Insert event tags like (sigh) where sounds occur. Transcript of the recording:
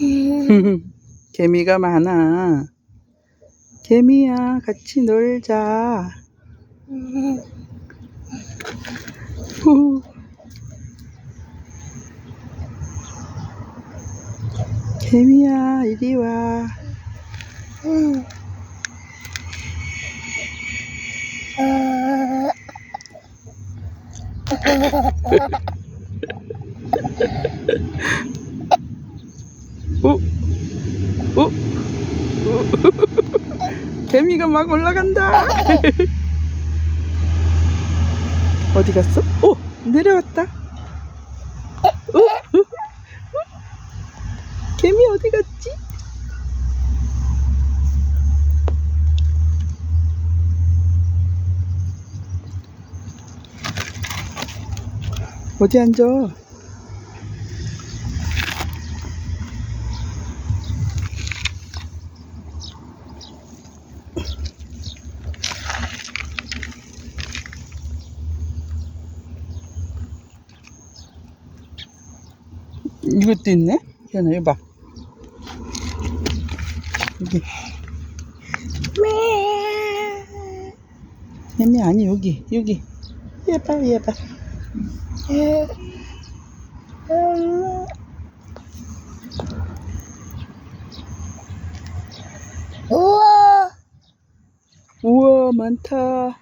음. (laughs) 개미가 많아. 개미야, 같이 놀자. 개미야, 이리 와. 음. 아. (laughs) 오, 오, 오. 개미가 막 올라간다. 어디 갔어? 오, 내려왔다. 오, 오, 오. 개미 어디 갔지? 어디 앉아? 이것도 있네? 현아, 이거 봐. 여기. 애미 아니, 여기, 여기. 얘 봐, 얘 봐. 우와, 우와, 많다.